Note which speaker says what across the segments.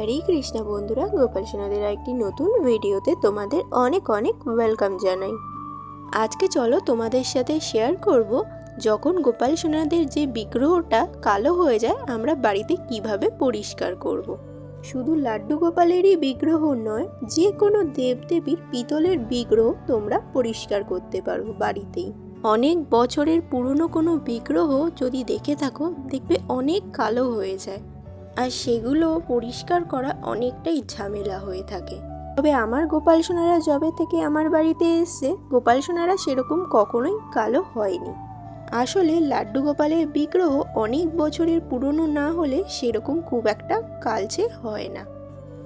Speaker 1: হরে কৃষ্ণ বন্ধুরা, গোপাল সোনাদের একটি নতুন ভিডিওতে তোমাদের অনেক অনেক ওয়েলকাম জানাই। আজকে চলো তোমাদের সাথে শেয়ার করব যখন গোপাল সোনাদের যে বিগ্রহটা কালো হয়ে যায়, আমরা বাড়িতে কীভাবে পরিষ্কার করব। শুধু লাড্ডু গোপালেরই বিগ্রহ নয় যে কোনো দেবদেবীর পিতলের বিগ্রহ তোমরা পরিষ্কার করতে পারো বাড়িতেই। অনেক বছরের পুরনো কোনো বিগ্রহ যদি দেখে থাকো, দেখবে অনেক কালো হয়ে যায়। আর সেগুলো পরিষ্কার করা অনেকটাই ঝামেলা হয়ে থাকে। তবে আমার গোপাল সোনারা জবে থেকে আমার বাড়িতে এসছে, গোপাল সোনারা সেরকম কখনোই কালো হয়নি। আসলে লাড্ডু গোপালের বিগ্রহ অনেক বছরের পুরনো না হলে সেরকম খুব একটা কালচে হয় না।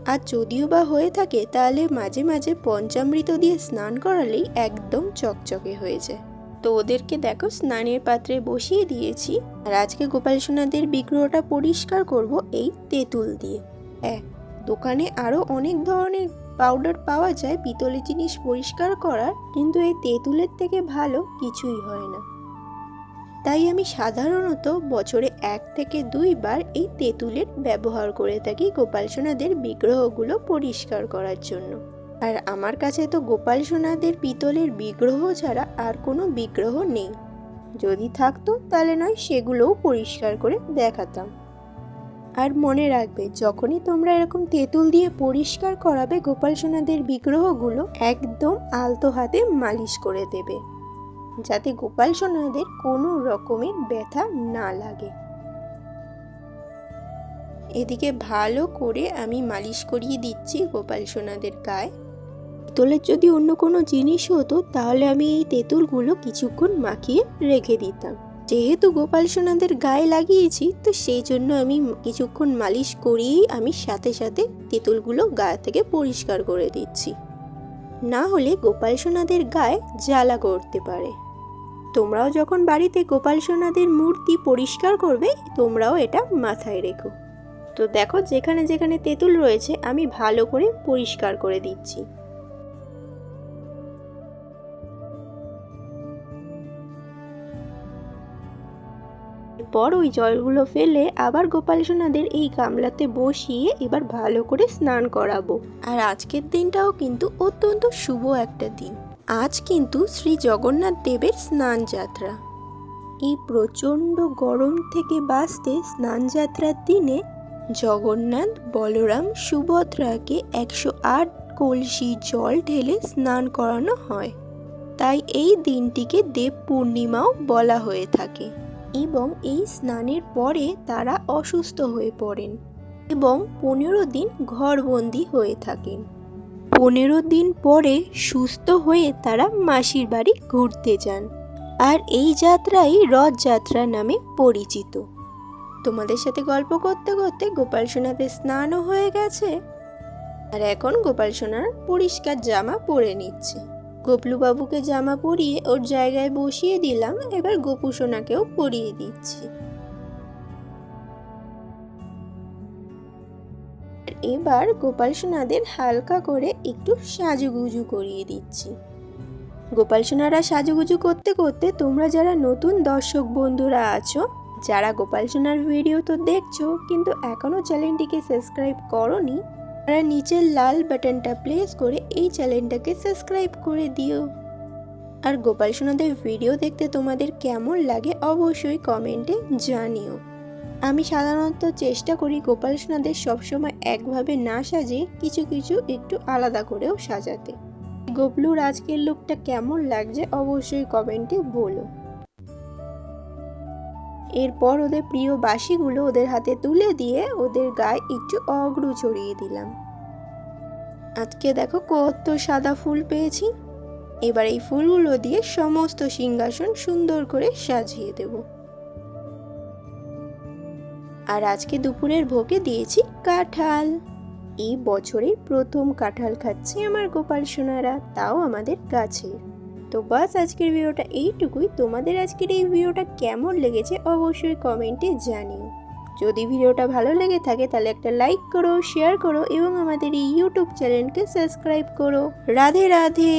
Speaker 1: আর যদিও বা হয়ে থাকে, তাহলে মাঝে মাঝে পঞ্চামৃত দিয়ে স্নান করালেই একদম চকচকে হয়ে যায়। তো ওদেরকে দেখো স্নানের পাত্রে বসিয়ে দিয়েছি। আর আজকে গোপাল সোনাদের বিগ্রহটা পরিষ্কার করব এই তেঁতুল দিয়ে। হ্যাঁ দোকানে আরও অনেক ধরনের পাউডার পাওয়া যায় পিতলের জিনিস পরিষ্কার করার, কিন্তু এই তেঁতুলের থেকে ভালো কিছুই হয় না। তাই আমি সাধারণত বছরে এক থেকে দুইবার এই তেঁতুলের ব্যবহার করে থাকি গোপাল সোনাদের বিগ্রহগুলো পরিষ্কার করার জন্য। আর আমার কাছে তো গোপাল সোনাদের পিতলের বিগ্রহ ছাড়া আর কোনো বিগ্রহ নেই। যদি থাকতো, তাহলে নয় সেগুলোও পরিষ্কার করে দেখাতাম। আর মনে রাখবে, যখনই তোমরা এরকম তেঁতুল দিয়ে পরিষ্কার করাবে গোপাল সোনাদের বিগ্রহগুলো, একদম আলতো হাতে মালিশ করে দেবে। যাতে গোপাল সোনাদের কোনো রকমের ব্যথা না লাগে। এদিকে ভালো করে আমি মালিশ করিয়ে দিচ্ছি গোপাল সোনাদের গায়ে। তেঁতুলের যদি অন্য কোনো জিনিস হতো, তাহলে আমি এই তেঁতুলগুলো কিছুক্ষণ মাখিয়ে রেখে দিতাম। যেহেতু গোপাল সোনাদের গায়ে লাগিয়েছি, তো সেই জন্য আমি কিছুক্ষণ মালিশ করিয়েই আমি সাথে সাথে তেঁতুলগুলো গায়ে থেকে পরিষ্কার করে দিচ্ছি। না হলে গোপাল সোনাদের গায়ে জ্বালা করতে পারে। তোমরাও যখন বাড়িতে গোপাল সোনাদের মূর্তি পরিষ্কার করবে, তোমরাও এটা মাথায় রেখো। তো দেখো, যেখানে যেখানে তেঁতুল রয়েছে, আমি ভালো করে পরিষ্কার করে দিচ্ছি। এরপর ওই জলগুলো ফেলে আবার গোপাল সোনাদের এই গামলাতে বসিয়ে এবার ভালো করে স্নান করাবো। আর আজকের দিনটাও কিন্তু অত্যন্ত শুভ একটা দিন। আজ কিন্তু শ্রী জগন্নাথ দেবের স্নান যাত্রা। এই প্রচণ্ড গরম থেকে বাঁচতে স্নান যাত্রার দিনে জগন্নাথ বলরাম সুভদ্রাকে একশো আট কলসি জল ঢেলে স্নান করানো হয়। তাই এই দিনটিকে দেব পূর্ণিমাও বলা হয়ে থাকে। এবং এই স্নানের পরে তারা অসুস্থ হয়ে পড়েন এবং পনেরো দিন ঘরবন্দি হয়ে থাকেন। পনেরো দিন পরে সুস্থ হয়ে তারা মাসির বাড়ি ঘুরতে যান। আর এই যাত্রাই রথযাত্রা নামে পরিচিত। তোমাদের সাথে গল্প করতে করতে গোপাল সোনাতে স্নানও হয়ে গেছে। আর এখন গোপাল সোনার পরিষ্কার জামা পরে নিচ্ছে। গোপলু বাবুকে জামা পরিয়ে ওর জায়গায় বসিয়ে দিলাম, এবার গোপু সোনাকেও পরিয়ে দিচ্ছি। এবার গোপাল সোনাদের হালকা করে একটু সাজুগুজু করিয়ে দিচ্ছি। গোপাল সোনারা সাজুগুজু করতে করতে তোমরা যারা নতুন দর্শক বন্ধুরা আছো, যারা গোপাল সোনার ভিডিও তো দেখছ, কিন্তু এখনও চ্যানেলটিকে সাবস্ক্রাইব করনি তারা নিচের লাল বাটনটা প্রেস করে এই চ্যানেলটাকে সাবস্ক্রাইব করে দিও। আর গোপাল সোনাদের ভিডিও দেখতে তোমাদের কেমন লাগে অবশ্যই কমেন্টে জানিও। আমি সাধারণত চেষ্টা করি গোপাল সোনাদের সবসময় একভাবে না সাজিয়ে কিছু কিছু একটু আলাদা করেও সাজাতে। গোপলুর আজকের লুকটা কেমন লাগছে অবশ্যই কমেন্টে বলো। এরপর ওদের প্রিয় বাসিগুলো ওদের হাতে তুলে দিয়ে ওদের গায়ে একটু অগ্রু চড়িয়ে দিলাম। আজকে দেখো কত সাদা ফুল পেয়েছি। এবার এই ফুলগুলো দিয়ে সমস্ত সিংহাসন সুন্দর করে সাজিয়ে দেব। আর আজকে দুপুরের ভোগে দিয়েছি কাঁঠাল। এই বছরে প্রথম কাঁঠাল খাচ্ছে আমার গোপাল সোনারা, তাও আমাদের গাছের তো বাস, আজকের ভিডিওটা এইটুকুই। তোমাদের আজকের এই ভিডিওটা কেমন লেগেছে অবশ্যই কমেন্টে জানিও। যদি ভিডিওটা ভালো লেগে থাকে তাহলে একটা লাইক করো, শেয়ার করো এবং আমাদের এই ইউটিউব চ্যানেলকে সাবস্ক্রাইব করো। রাধে রাধে।